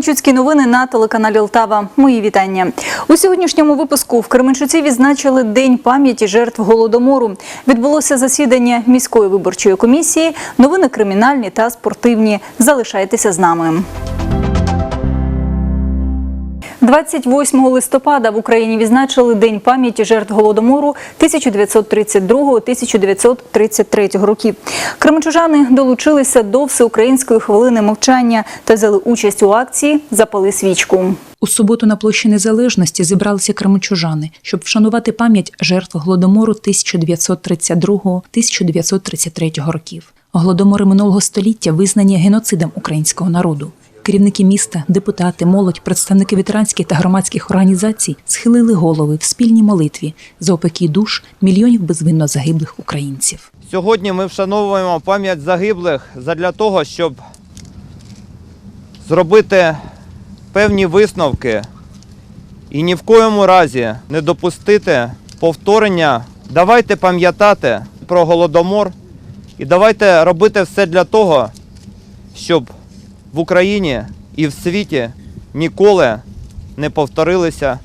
Кременчуцькі новини на телеканалі Лтава. Мої вітання. У сьогоднішньому випуску в Кременчуці відзначили День пам'яті жертв голодомору. Відбулося засідання міської виборчої комісії. Новини кримінальні та спортивні. Залишайтеся з нами. 28 листопада в Україні відзначили День пам'яті жертв голодомору 1932-1933 років. Кременчужани долучилися до всеукраїнської хвилини мовчання та взяли участь у акції Запали свічку. У суботу на площі Незалежності зібралися кременчужани, щоб вшанувати пам'ять жертв голодомору 1932-1933 років. Голодомори минулого століття визнані геноцидом українського народу. Керівники міста, депутати, молодь, представники ветеранських та громадських організацій схилили голови в спільній молитві за опекій душ мільйонів безвинно загиблих українців. Сьогодні ми вшановуємо пам'ять загиблих задля того, щоб зробити певні висновки і ні в коєму разі не допустити повторення. Давайте пам'ятати про голодомор і давайте робити все для того, щоб в Україні і в світі ніколи не повторилися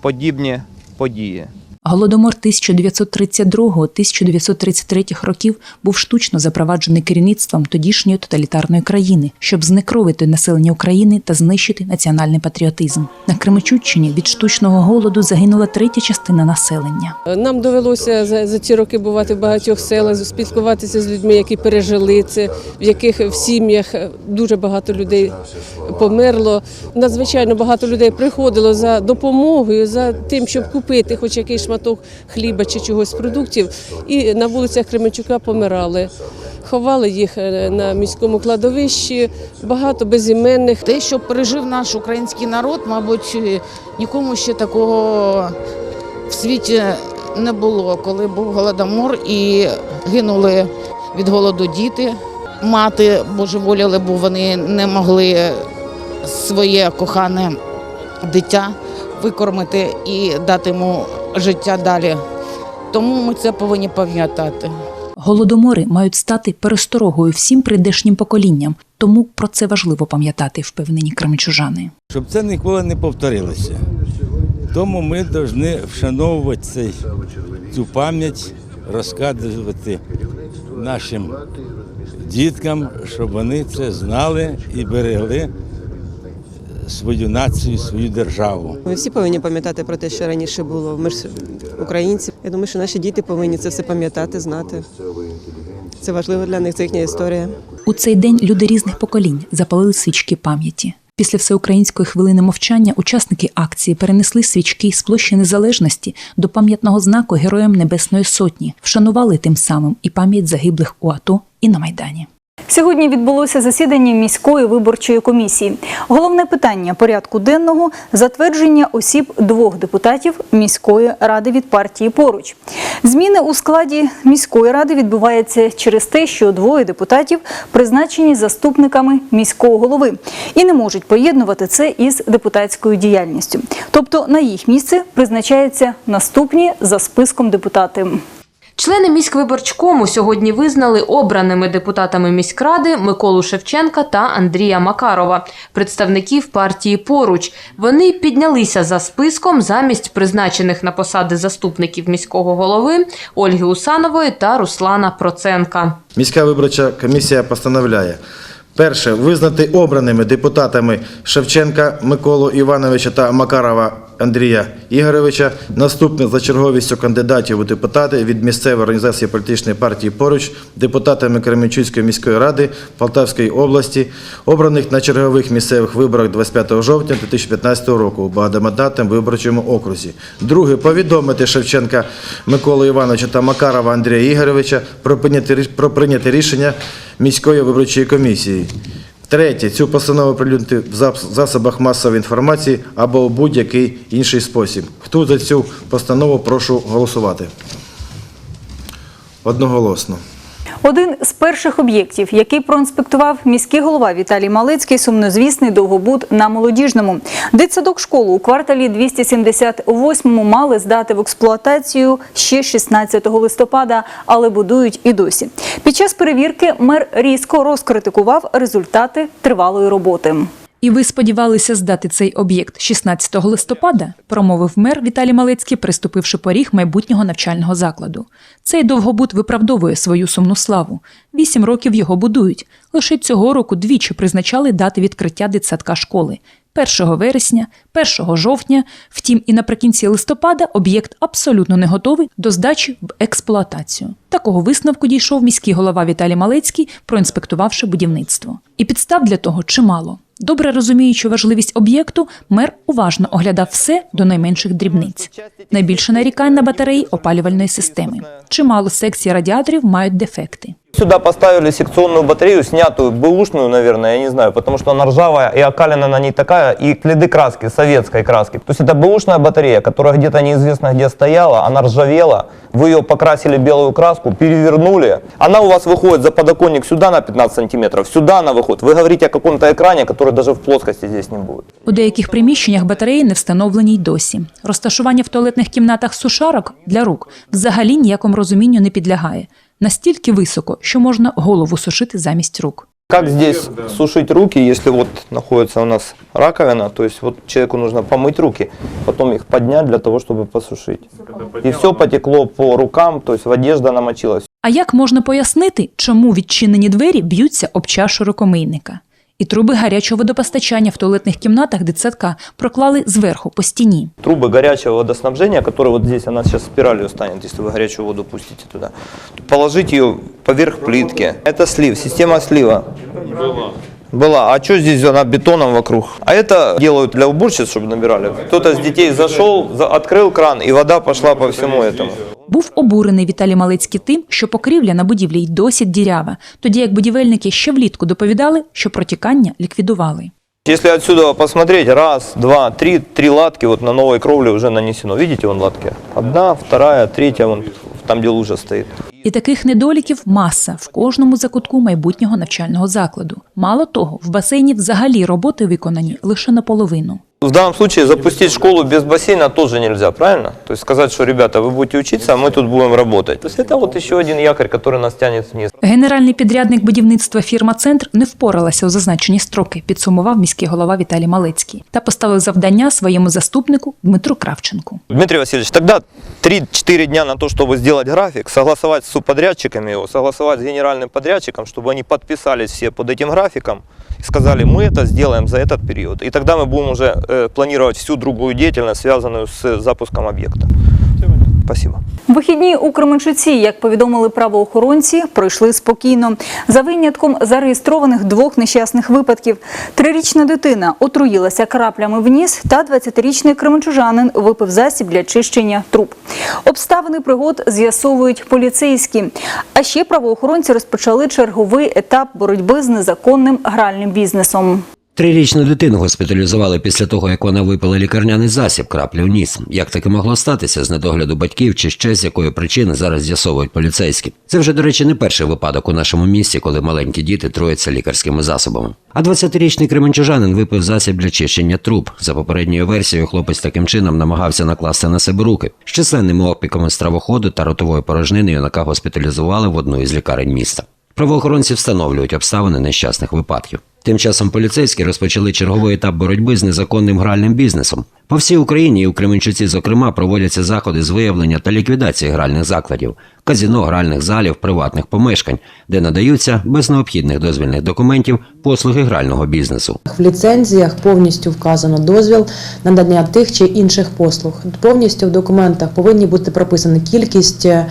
подібні події. Голодомор 1932-1933 років був штучно запроваджений керівництвом тодішньої тоталітарної країни, щоб знекровити населення України та знищити національний патріотизм. На Кременчуччині від штучного голоду загинула третя частина населення. Нам довелося за, за ці роки бувати в багатьох селах, спілкуватися з людьми, які пережили це, в яких в сім'ях дуже багато людей померло. Надзвичайно багато людей приходило за допомогою, за тим, щоб купити хоч якийсь шматок хліба чи чогось продуктів, і на вулицях Кременчука помирали. Ховали їх е, на міському кладовищі, багато безіменних. Те, що пережив наш український народ, мабуть, нікому ще такого в світі не було, коли був голодомор і гинули від голоду діти. Мати божеволіли, бо вони не могли своє кохане дитя викормити і дати йому життя далі. Тому ми це повинні пам'ятати. Голодомори мають стати пересторогою всім прийдешнім поколінням, тому про це важливо пам'ятати, впевнені кременчужани. щоб це ніколи не повторилося. Тому ми повинні вшановувати цей, цю пам'ять, розказувати нашим діткам, щоб вони це знали і берегли свою націю, свою державу. Ми всі повинні пам'ятати про те, що раніше було. Ми ж українці. Я думаю, що наші діти повинні це все пам'ятати, знати. Це важливо для них, це їхня історія. У цей день люди різних поколінь запалили свічки пам'яті. Після всеукраїнської хвилини мовчання учасники акції перенесли свічки з площі Незалежності до пам'ятного знаку Героям Небесної Сотні, вшанували тим самим і пам'ять загиблих у АТО і на Майдані. Сьогодні відбулося засідання міської виборчої комісії. Головне питання порядку денного затвердження осіб двох депутатів міської ради від партії поруч. Зміни у складі міської ради відбуваються через те, що двоє депутатів призначені заступниками міського голови і не можуть поєднувати це із депутатською діяльністю. Тобто на їх місце призначаються наступні за списком депутати. Члени міськвиборчкому сьогодні визнали обраними депутатами міськради Миколу Шевченка та Андрія Макарова, представників партії поруч. Вони піднялися за списком замість призначених на посади заступників міського голови Ольги Усанової та Руслана Проценка. Міська виборча комісія постановляє. Перше, визнати обраними депутатами Шевченка Миколу Івановича та Макарова Андрія Ігоровича, наступних за черговістю кандидатів у депутати від місцевої організації політичної партії поруч, депутатами Кременчуцької міської ради Полтавської області, обраних на чергових місцевих виборах 25 жовтня 2015 року у багатомандатному виборчому окрузі. Друге, повідомити Шевченка Миколу Івановича та Макарова Андрія Ігоровича про прийняте ріш- рішення міської виборчої комісії. Третє, цю постанову прилюднити в засобах масової інформації або у будь-який інший спосіб. Хто за цю постанову, прошу голосувати. Одноголосно. Один з перших об'єктів, який проінспектував міський голова Віталій Малицький, сумнозвісний довгобуд на молодіжному. Дитсадок школу у кварталі 278 мали здати в експлуатацію ще 16 листопада, але будують і досі. Під час перевірки мер різко розкритикував результати тривалої роботи. І ви сподівалися здати цей об'єкт 16 листопада, промовив мер Віталій Малецький, приступивши поріг майбутнього навчального закладу. Цей довгобут виправдовує свою сумну славу. Вісім років його будують. Лише цього року двічі призначали дати відкриття дитсадка школи. 1 вересня, 1 жовтня, втім, і наприкінці листопада об'єкт абсолютно не готовий до здачі в експлуатацію. Такого висновку дійшов міський голова Віталій Малецький, проінспектувавши будівництво. І підстав для того чимало. Добре розуміючи важливість об'єкту, мер уважно оглядав все до найменших дрібниць. Найбільше нарікань на батареї опалювальної системи. Чимало секцій радіаторів мають дефекти. Сюда поставили секционную батарею, снятую, бэушную, наверное, я не знаю, потому что она ржавая и окалина на ней такая, и следы краски, советской краски. То есть это бэушная батарея, которая где-то неизвестно где стояла, она ржавела, вы ее покрасили белую краску, перевернули. Она у вас выходит за подоконник сюда на 15 сантиметров, сюда она выходит. Вы говорите о каком-то экране, который даже в плоскости здесь не будет. У деяких приміщеннях батареї не встановлені й досі. Розташування в туалетних кімнатах сушарок для рук взагалі ніякому розумінню не підлягає. Настільки високо, що можна голову сушити замість рук. Как здесь сушить руки, если вот находится у нас раковина, то есть вот человеку нужно помыть руки, потом их поднять для того, чтобы посушить. И все потекло по рукам, то есть одежда намочилась. А як можна пояснити, чому відчинені двері б'ються об чашу рукомийника? І труби гарячого водопостачання в туалетних кімнатах дитсадка проклали зверху по стіні. Трубы горячего водоснабжения, которые вот здесь, она сейчас спиралью станет, если вы горячую воду пустите туда. Положить ее поверх плитки. Это слив, система слива. Была. Была. А что здесь она бетоном вокруг? А это делают для уборщиц, чтобы набирали. Кто-то с детей зашел, за- открыл кран, и вода пошла по всему этому. Був обурений Віталій Малецький тим, що покрівля на будівлі й досі дірява, тоді як будівельники ще влітку доповідали, що протікання ліквідували. Если отсюда посмотреть, раз, два, три, три латки вот на новой кровле уже нанесено. Видите, вон латки? Одна, вторая, третья, вон там, где лужа стоит. І таких недоліків маса в кожному закутку майбутнього навчального закладу. Мало того, в басейні взагалі роботи виконані лише наполовину. В данном случае запустить школу без бассейна тоже нельзя, правильно? То есть сказать, что, ребята, вы будете учиться, а мы тут будем работать. То есть это вот еще один якорь, который нас тянет вниз. Генеральний підрядник будівництва фірма Центр не впоралася у зазначені строки, підсумував міський голова Віталій Малецький та поставив завдання своєму заступнику Дмитру Кравченку. Дмитрий Васильевич, тогда 3-4 дня на то, чтобы сделать график, согласовать с субподрядчиками его, согласовать с генеральным подрядчиком, чтобы они подписались все под этим графиком и сказали, мы это сделаем за этот период. И тогда мы будем уже э, планировать всю другую деятельность, связанную с запуском объекта. Спасибо. Вихідні у Кременчуці, як повідомили правоохоронці, пройшли спокійно. За винятком зареєстрованих двох нещасних випадків. Трирічна дитина отруїлася краплями в ніс, та 20-річний кременчужанин випив засіб для чищення труб. Обставини пригод з'ясовують поліцейські. А ще правоохоронці розпочали черговий етап боротьби з незаконним гральним бізнесом. Трирічну дитину госпіталізували після того, як вона випила лікарняний засіб краплі в ніс. Як таке могло статися з недогляду батьків чи ще з якої причини зараз з'ясовують поліцейські. Це вже, до речі, не перший випадок у нашому місті, коли маленькі діти труяться лікарськими засобами. А 20-річний кременчужанин випив засіб для чищення труб. За попередньою версією, хлопець таким чином намагався накласти на себе руки. З численними опіками стравоходу та ротової порожнини юнака госпіталізували в одну із лікарень міста. Правоохоронці встановлюють обставини нещасних випадків. Тим часом поліцейські розпочали черговий етап боротьби з незаконним гральним бізнесом. По всій Україні і у Кременчуці, зокрема, проводяться заходи з виявлення та ліквідації гральних закладів, казіно, гральних залів, приватних помешкань, де надаються без необхідних дозвільних документів послуги грального бізнесу. В ліцензіях повністю вказано дозвіл надання тих чи інших послуг. Повністю в документах повинні бути прописані кількість е,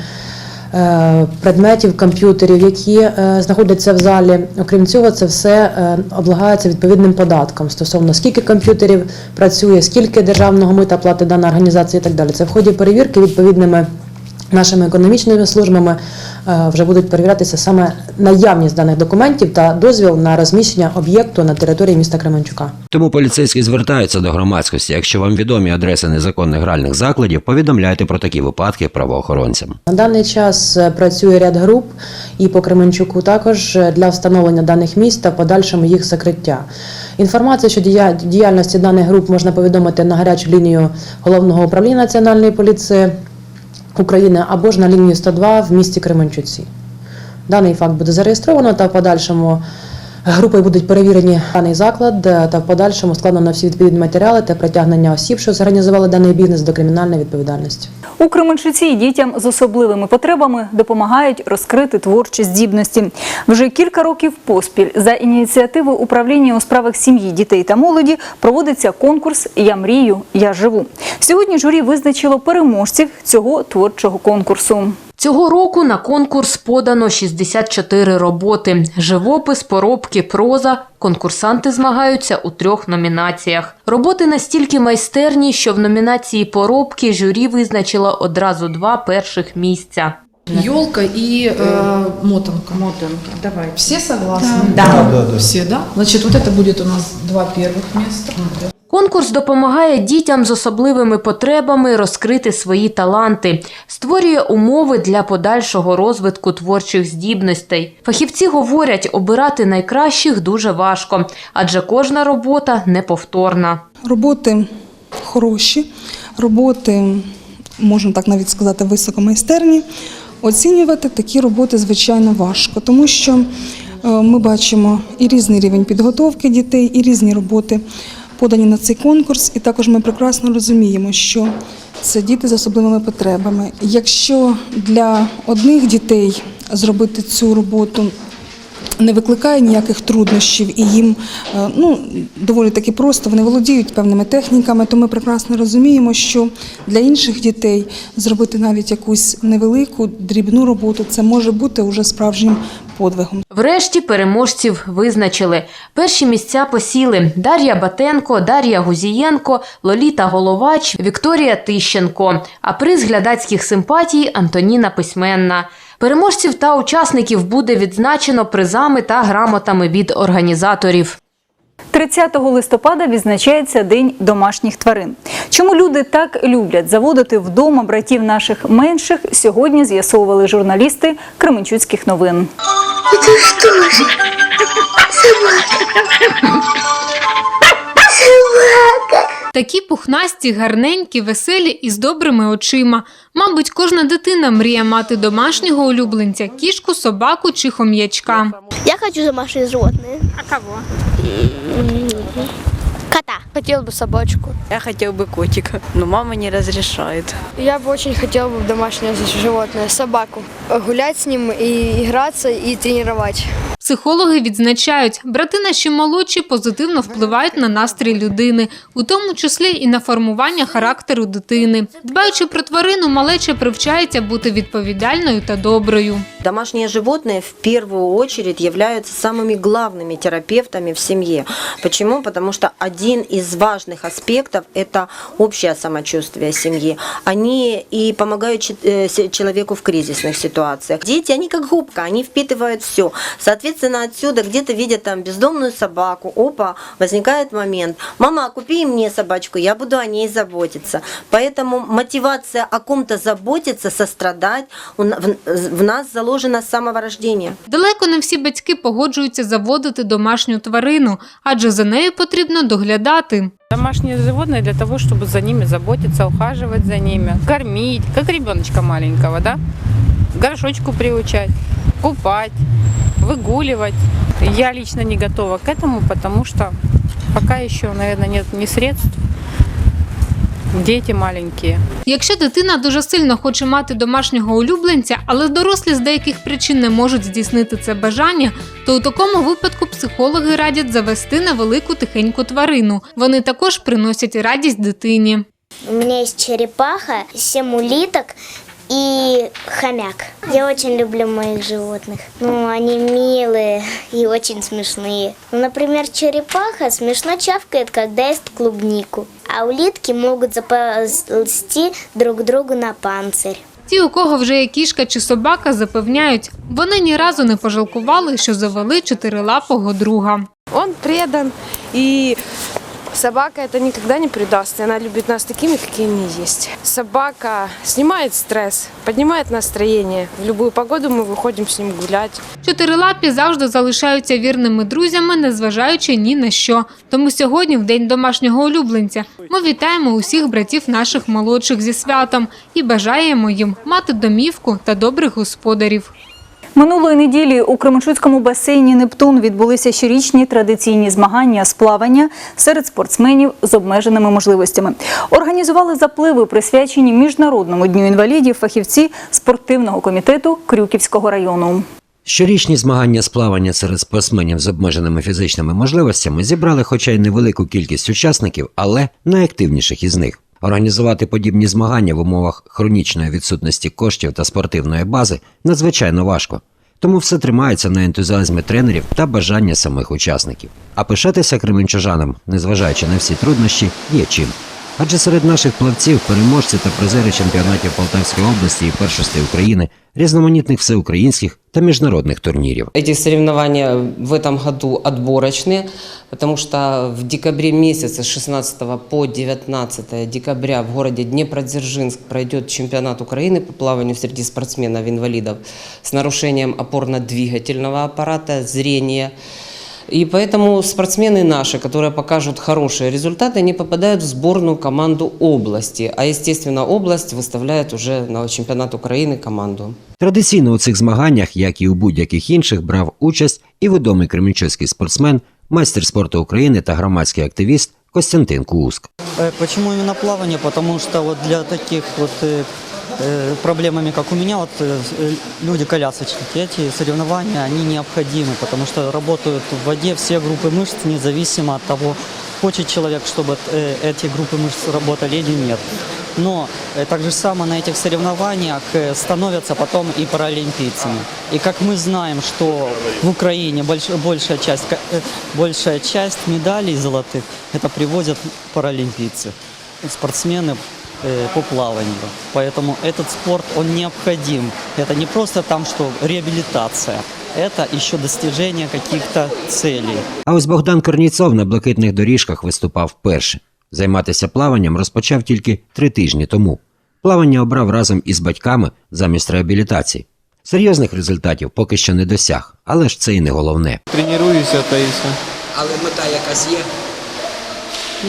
предметів, комп'ютерів, які е, знаходяться в залі. Окрім цього, це все е, облагається відповідним податком стосовно скільки комп'ютерів працює, скільки державного мита платить дана організація і так далі. Це в ході перевірки відповідними. Нашими економічними службами е, вже будуть перевірятися саме наявність даних документів та дозвіл на розміщення об'єкту на території міста Кременчука. Тому поліцейські звертаються до громадськості. Якщо вам відомі адреси незаконних гральних закладів, повідомляйте про такі випадки правоохоронцям. На даний час е, працює ряд груп і по Кременчуку також е, для встановлення даних місць та подальшому їх закриття. Інформацію щодо діяльності даних груп можна повідомити на гарячу лінію головного управління національної поліції України або ж на лінію 102 в місті Кременчуці. Даний факт буде зареєстровано та в подальшому Групою будуть перевірені даний заклад е, та в подальшому складено всі відповідні матеріали та притягнення осіб, що зорганізували даний бізнес до кримінальної відповідальності. У Кременчуці дітям з особливими потребами допомагають розкрити творчі здібності. Вже кілька років поспіль за ініціативи управління у справах сім'ї, дітей та молоді проводиться конкурс Я мрію, я живу. Сьогодні журі визначило переможців цього творчого конкурсу. Цього року на конкурс подано 64 роботи: живопис, поробки, проза. Конкурсанти змагаються у трьох номінаціях. Роботи настільки майстерні, що в номінації поробки журі визначило одразу два перших місця. Елка и э, мотанка. Мотанка, давай. Все согласны? Да. Все, да? Значит, вот это будет у нас два первых места. Конкурс допомагає дітям з особливими потребами розкрити свої таланти, створює умови для подальшого розвитку творчих здібностей. Фахівці говорять, обирати найкращих дуже важко, адже кожна робота неповторна. Роботи хороші, роботи, можна так навіть сказати, високомайстерні. Оцінювати такі роботи, звичайно, важко, тому що е, ми бачимо і різний рівень підготовки дітей, і різні роботи подані на цей конкурс. І також ми прекрасно розуміємо, що це діти з особливими потребами. Якщо для одних дітей зробити цю роботу не викликає ніяких труднощів і їм е, ну, доволі таки просто, вони володіють певними техніками, то ми прекрасно розуміємо, що для інших дітей зробити навіть якусь невелику дрібну роботу це може бути уже справжнім подвигом. Врешті переможців визначили. Перші місця посіли Дар'я Батенко, Дар'я Гузієнко, Лоліта Головач, Вікторія Тищенко. А приз глядацьких симпатій Антоніна Письменна. Переможців та учасників буде відзначено призами та грамотами від організаторів. 30 листопада відзначається День домашніх тварин. Чому люди так люблять заводити вдома братів наших менших, сьогодні з'ясовували журналісти Кременчуцьких новин. Такі пухнасті, гарненькі, веселі і з добрими очима. Мабуть, кожна дитина мріє мати домашнього улюбленця кішку, собаку чи хом'ячка. Я хочу домашние животные. А кого? Кота. Хотел бы собачку. Я хотел бы котика, но мама не разрешает. Я бы очень хотел бы домашнее животное, собаку. Гулять с ним и играться, и тренировать. Психологи відзначають, брати наші молодші позитивно впливають на настрій людини, у тому числі і на формування характеру дитини. Дбаючи про тварину, малеча привчається бути відповідальною та доброю. Домашние животные в первую очередь являются самыми главными терапевтами в семье. Почему? Потому что один из важных аспектов – это общее самочувствие семьи. Они и помогают чет- э, се- человеку в кризисных ситуациях. Дети, они как губка, они впитывают все. Соответственно, отсюда где-то видят там бездомную собаку, опа, возникает момент. Мама, купи мне собачку, я буду о ней заботиться. Поэтому мотивация о ком-то заботиться, сострадать у на- в в нас заложена с самого рождения. Далеко не всі батьки погоджуються заводити домашню тварину, адже за нею потрібно доглядати. Домашние животные для того, чтобы за ними заботиться, ухаживать за ними, кормить, как ребеночка маленького, да? Горшочку приучать, купать, выгуливать. Я лично не готова к этому, потому что пока еще, наверное, нет ни средств, дети маленькі. Якщо дитина дуже сильно хоче мати домашнього улюбленця, але дорослі з деяких причин не можуть здійснити це бажання, то у такому випадку психологи радять завести невелику тихеньку тварину. Вони також приносять радість дитині. У меня есть черепаха, сім улиток и хомяк. Я очень люблю моих животных. Ну, они милые и очень смешные. Ну, например, черепаха смешно чавкает, когда ест клубнику. А улитки могут заползти друг другу на панцирь. Ті, у кого вже є кішка чи собака, запевняють, вони ні разу не пожалкували, що завели чотирилапого друга. Он предан, и собака это никогда не предаст. И она любит нас такими, какие они есть. Собака снимает стресс, поднимает настроение. В любую погоду мы выходим с ним гулять. Чотирилапі завжди залишаються вірними друзями, незважаючи ні на що. Тому сьогодні, в день домашнього улюбленця, ми вітаємо усіх братів наших молодших зі святом і бажаємо їм мати домівку та добрих господарів. Минулої неділі у Кременчуцькому басейні Нептун відбулися щорічні традиційні змагання з плавання серед спортсменів з обмеженими можливостями. Організували запливи, присвячені Міжнародному дню інвалідів фахівці спортивного комітету Крюківського району. Щорічні змагання з плавання серед спортсменів з обмеженими фізичними можливостями зібрали хоча й невелику кількість учасників, але найактивніших із них. Організувати подібні змагання в умовах хронічної відсутності коштів та спортивної бази надзвичайно важко. Тому все тримається на ентузіазмі тренерів та бажання самих учасників. А пишатися кременчужанам, незважаючи на всі труднощі, є чим. Адже серед наших плавців переможці та призери чемпіонатів Полтавської області і першостей України, різноманітних всеукраїнських та міжнародних турнірів. Эти соревнования в этом году отборочные, потому что в декабре месяце с 16 по 19 декабря в городе Днепродзержинск пройдет чемпионат Украины по плаванию среди спортсменов-инвалидов с нарушением опорно-двигательного аппарата, зрения. И поэтому спортсмены наши, которые покажут хорошие результаты, они попадают в сборную команду области. А, естественно, область выставляет уже на чемпионат Украины команду. Традиційно у цих змаганнях, як і у будь-яких інших, брав участь і відомий кременчуцький спортсмен, майстер спорту України та громадський активіст Костянтин Кууск. Э, Почему именно плавание? Потому что вот для таких вот э, проблемами, как у меня, вот э, э, люди колясочники, эти соревнования, они необходимы, потому что работают в воде все группы мышц, независимо от того, хочет человек, чтобы э, эти группы мышц работали или нет. Но э, так же само на этих соревнованиях э, становятся потом и паралимпийцами. И как мы знаем, что в Украине больш- большая часть, э, большая часть медалей золотых это привозят паралимпийцы, спортсмены по плаванию. Поэтому этот спорт, он необходим. Это не просто там, что реабилитация, это еще достижение каких-то целей. А ось Богдан Корніцов на блакитних доріжках виступав вперше. Займатися плаванням розпочав тільки три тижні тому. Плавання обрав разом із батьками замість реабілітації. Серйозних результатів поки що не досяг, але ж це і не головне. Тренуюся та і все. Але мета якась є.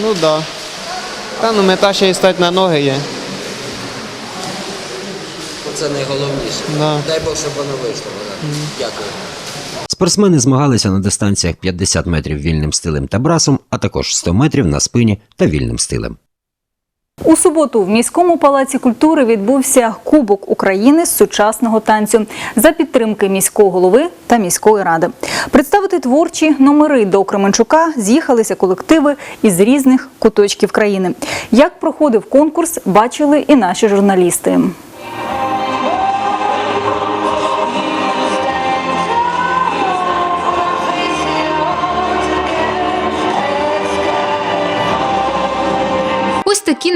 Ну так. Да. Та ну мета ще й стати на ноги є. Це найголовніше. Да. Дай Бог, щоб воно вийшло. Дякую. Спортсмени змагалися на дистанціях 50 метрів вільним стилем та брасом, а також 100 метрів на спині та вільним стилем. У суботу в міському палаці культури відбувся Кубок України з сучасного танцю за підтримки міського голови та міської ради. Представити творчі номери до Кременчука з'їхалися колективи із різних куточків країни. Як проходив конкурс, бачили і наші журналісти.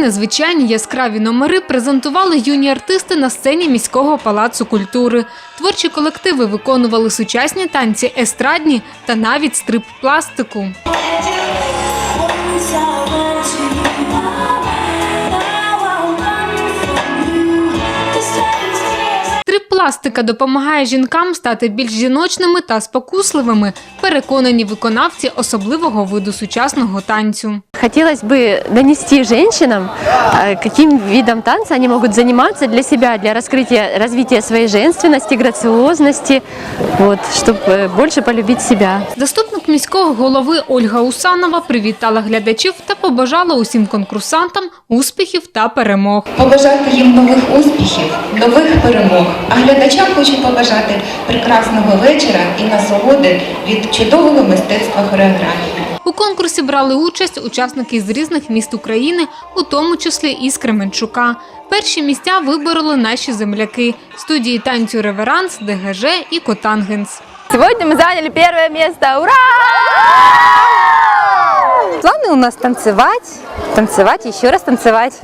Незвичайні яскраві номери презентували юні артисти на сцені міського палацу культури. Творчі колективи виконували сучасні танці, естрадні та навіть стрип пластику. Трип-пластика допомагає жінкам стати більш жіночними та спокусливими, переконані виконавці особливого виду сучасного танцю Хотелось бы донести женщинам, э, каким видом танца они могут заниматься для себя, для раскрытия, развития своей женственности, грациозности, вот, чтобы больше полюбить себя. Заступник міського голови Ольга Усанова привітала глядачів та побажала усім конкурсантам успіхів та перемог. побажати їм нових успіхів, нових перемог. А глядачам хочу побажати прекрасного вечора і насолоди від чудового мистецтва хореографії. У конкурсі брали участь учасники з різних міст України, у тому числі і з Кременчука. Перші місця вибороли наші земляки студії танцю Реверанс, ДГЖ і Котангенс. Сьогодні ми заняли первое место. Ура! Планы у нас танцевать, танцевать, еще раз танцевать.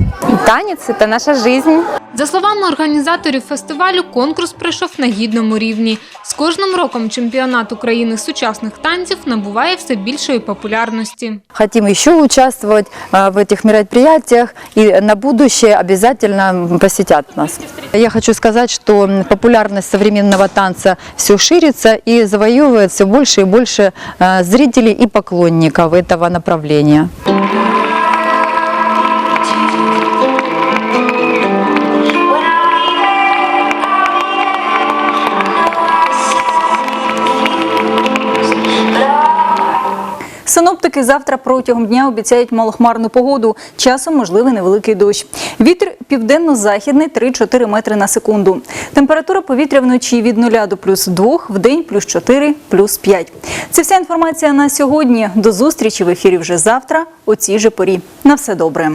Танец – это наша жизнь. За словами організаторів фестивалю, конкурс пройшов на гідному рівні. З кожним роком чемпіонат України з сучасних танців набуває все більшої популярності. Хотим еще участвовать а, в этих мероприятиях и на будущее обязательно посетят нас. Я хочу сказать, что м, популярность современного танца все ширится и завоевывает все больше и больше а, зрителей и поклонников этого направления. управления. Синоптики завтра протягом дня обіцяють малохмарну погоду. Часом можливий невеликий дощ. Вітер південно-західний 3-4 метри на секунду. Температура повітря вночі від 0 до плюс 2, в день плюс 4, плюс 5. Це вся інформація на сьогодні. До зустрічі в ефірі вже завтра у цій же порі. На все добре.